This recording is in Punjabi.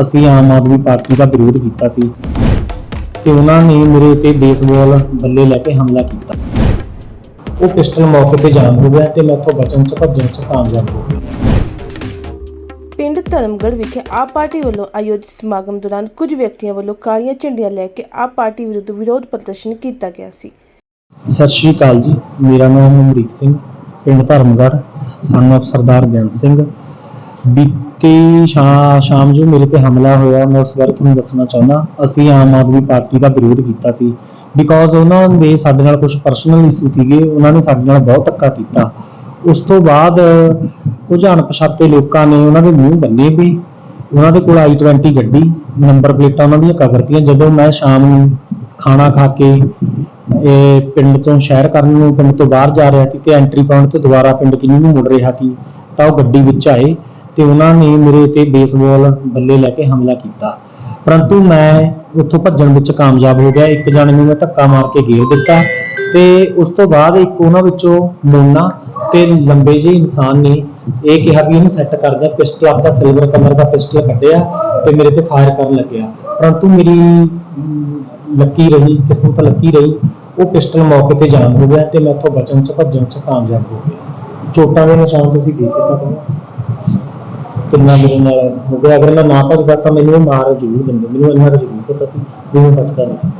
ਅਸੀਂ ਆਮ ਆਦਮੀ ਪਾਰਟੀ ਦਾ ਵਿਰੋਧ ਕੀਤਾ ਸੀ ਤੇ ਉਹਨਾਂ ਨੇ ਮੇਰੇ ਤੇ ਬੇਸਬਾਲ ਬੱਲੇ ਲੈ ਕੇ ਹਮਲਾ ਕੀਤਾ। ਉਹ ਪਿਸਟਲ ਮੌਕੇ ਤੇ ਜਾਮ ਹੋ ਗਿਆ ਤੇ ਮੈਂ ਉੱਥੋਂ ਬਚਣ ਚ ਭੱਜਣ ਚ ਕਾਮਯਾਬ ਹੋ ਗਿਆ ਪਿੰਡ ਧਰਮਗੜ੍ਹ ਵਿਖੇ ਆਪ ਪਾਰਟੀ ਵੱਲੋਂ ਆਯੋਜਿਤ ਸਮਾਗਮ ਦੌਰਾਨ ਕੁਝ ਵਿਅਕਤੀਆਂ ਵੱਲੋਂ ਕਾਲੀਆਂ ਝੰਡੀਆਂ ਲੈ ਕੇ ਆਪ ਪਾਰਟੀ ਵਿਰੁੱਧ ਵਿਰੋਧ ਪ੍ਰਦਰਸ਼ਨ ਕੀਤਾ ਗਿਆ ਸੀ। ਸਤਿ ਸ਼੍ਰੀ ਅਕਾਲ ਜੀ ਮੇਰਾ ਨਾਮ ਅਮਰੀਕ ਸਿੰਘ ਪਿੰਡ son of ਸਰਦਾਰ ਬੇਅੰਤ ਸਿੰਘ ਬੀਤੀ ਸ਼ਾ- ਸ਼ਾਮ ਜੋ ਮੇਰੇ ਤੇ ਹਮਲਾ ਹੋਇਆ, ਮੈਂ ਉਸ ਬਾਰੇ ਤੁਹਾਨੂੰ ਦੱਸਣਾ ਚਾਹੁੰਦਾ, ਅਸੀਂ ਆਮ ਆਦਮੀ ਪਾਰਟੀ ਦਾ ਵਿਰੋਧ ਕੀਤਾ ਸੀ। ਬਿਕੋਜ਼ ਉਹਨਾਂ ਦੇ ਸਾਡੇ ਨਾਲ ਕੁਝ ਪਰਸਨਲ ਇਸ਼ੂ ਸੀਗੇ, ਉਹਨਾਂ ਨੇ ਸਾਡੇ ਨਾਲ ਬਹੁਤ ਧੱਕਾ ਕੀਤਾ। ਉਸ ਤੋਂ ਬਾਅਦ ਕੁਝ ਅਣਪਛਾਤੇ ਲੋਕਾਂ ਨੇ ਉਹਨਾਂ ਦੇ ਮੂੰਹ ਬੰਨੇ ਵੀ, ਉਹਨਾਂ ਦੇ ਕੋਲ i20 ਗੱਡੀ, ਨੰਬਰ ਪਲੇਟਾਂ ਉਹਨਾਂ ਦੀਆਂ ਕਵਰਤੀਆਂ ਜਦੋਂ ਮੈਂ ਸ਼ਾਮ ਨੂੰ ਖਾਣਾ ਖਾ ਕੇ ਇਹ ਪਿੰਡ ਤੋਂ ਸ਼ਹਿਰ ਕਰਨ ਨੂੰ, ਪਿੰਡ ਤੋਂ ਬਾਹਰ ਜਾ ਰਿਹਾ ਸੀ ਤੇ ਐਂਟਰੀ ਪੁਆਇੰਟ ਤੋਂ ਦੁਬਾਰਾ ਪਿੰਡ ਕਿੰਨੀ ਨੂੰ ਮੁੜ ਰਿਹਾ ਸੀ, ਤਾਂ ਉਹ ਗੱਡੀ ਵਿੱਚ ਆਏ। ਤੇ ਉਹਨਾਂ ਨੇ ਮੇਰੇ ਤੇ ਬੇਸਬਾਲ ਬੱਲੇ ਲੈ ਕੇ ਹਮਲਾ ਕੀਤਾ। ਪਰੰਤੂ ਮੈਂ ਉੱਥੋਂ ਭੱਜਣ ਵਿੱਚ ਕਾਮਯਾਬ ਹੋ ਗਿਆ। ਇੱਕ ਜਣੇ ਨੂੰ ਮੈਂ ਧੱਕਾ ਮਾਰ ਕੇ ਘੇਰ ਦਿੱਤਾ ਤੇ ਉਸ ਤੋਂ ਬਾਅਦ ਇੱਕ ਉਹਨਾਂ ਵਿੱਚੋਂ ਮੋਨਾ ਤੇ ਲੰਬੇ ਜਿਹੇ ਇਨਸਾਨ ਨੇ ਇਹ ਕਿਹਾ ਵੀ ਇਹਨੂੰ ਸੈੱਟ ਕਰ ਦਿਆ। ਪਿਸਟਲ ਆਪਦਾ ਸਿਲਵਰ ਕਲਰ ਦਾ ਪਿਸਟਲ ਕੱਢਿਆ ਤੇ ਮੇਰੇ ਤੇ ਫਾਇਰ ਕਰਨ ਲੱਗਿਆ। ਪਰੰਤੂ ਮੇਰੀ ਲੱਕੀ ਰਹੀ, ਕਿਸਮਤ ਲੱਕੀ ਰਹੀ, ਉਹ ਪਿਸਟਲ ਮੌਕੇ ਤੇ ਜਾਮ ਹੋ ਗਿਆ ਤੇ ਮੈਂ ਉੱਥੋਂ ਬਚਣ ਚ, ਭੱਜਣ ਚ ਕਾਮਯਾਬ ਹੋ ਗਿਆ। ਚੋਟਾਂ ਦੇ ਨਿਸ਼ਾਨ ਤੁਸੀਂ ਦੇਖ ਸਕਦੇ ਹੋ। ਕਿੰਨਾ ਮੇਰੇ ਨਾਲ ਹੋ ਗਿਆ ਅਗਰ ਮੈਂ ਨਾ ਭੱਜਦਾ ਤਾਂ ਮੈਨੂੰ ਇਹ ਮਾਰ ਜ਼ਰੂਰ ਦਿੰਦੇ, ਮੈਨੂੰ ਇਹਨਾਂ ਦਾ ਜ਼ਰੂਰ ਪਤਾ ਸੀ ਵੀ ਮੈਂ ਬਚਦਾ ਨਹੀਂ।